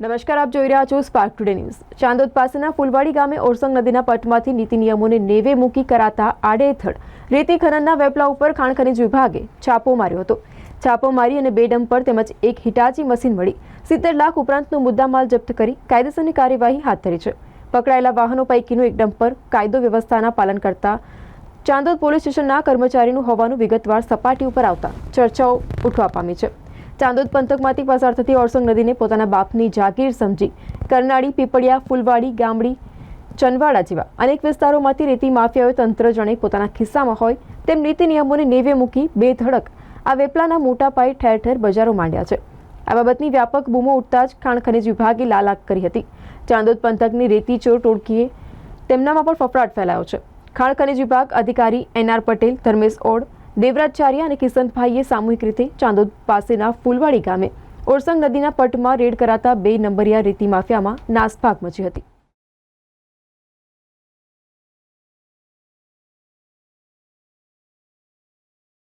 નમસ્કાર, આપ જોઈ રહ્યા છો સ્પાર્ક ટુડે ન્યૂઝ ચાંદોદ પાસેના ફૂલવાડી ગામે ઓરસંગ નદીના પટમાંથી નીતિ નિયમોને નેવે મૂકી કરાતા આડેથડ. રેતી ખનનના વેપલા ઉપર ખાણ ખનીજ વિભાગે છાપો માર્યો હતો. છાપો મારી અને બે ડમ્પર તેમજ એક હિટાચી મશીન મળી સિત્તેર લાખ ઉપરાંતનો મુદ્દામાલ જપ્ત કરી કાયદેસરની કાર્યવાહી હાથ ધરી છે. પકડાયેલા વાહનો પૈકીનું એક ડમ્પર કાયદો વ્યવસ્થાના પાલન કરતા ચાંદોદ પોલીસ સ્ટેશનના કર્મચારીનું હોવાનું વિગતવાર સપાટી ઉપર આવતા ચર્ચાઓ ઉઠવા પામી છે. ચાંદોદ પંથકમાંથી પસાર થતી ઓરસંગ નદીને પોતાના બાપની જાગીર સમજી. કરનાળી, પીપળિયા, ફૂલવાડી, ગામડી, ચનવાડા જેવા અનેક વિસ્તારોમાંથી રેતી માફિયાઓ તંત્ર જણે પોતાના ખિસ્સામાં હોય તેમ નીતિ નિયમોને નેવે મૂકી બે ધડક આ વેપલાના મોટા પાયે ઠેર ઠેર બજારો માંડ્યા છે. આ બાબતની વ્યાપક બૂમો ઉઠતા જ ખાણ ખનિજ વિભાગે લાલાક કરી હતી. ચાંદોદ પંથકની રેતી ચોર ટોળકીએ તેમનામાં પણ ફફડાટ ફેલાયો છે. ખાણ ખનીજ વિભાગ અધિકારી એન આર પટેલ, ધર્મેશ ઓડ દેવરાજ ચારિયા અને કિશનભાઈએ સામૂહિક રીતે ચાંદોદ પાસેના ફૂલવાડી ગામે ઓરસંગ નદીના પટમાં રેડ કરાતા બે નંબરિયા રેતી માફિયામાં નાસભાગ મચી હતી.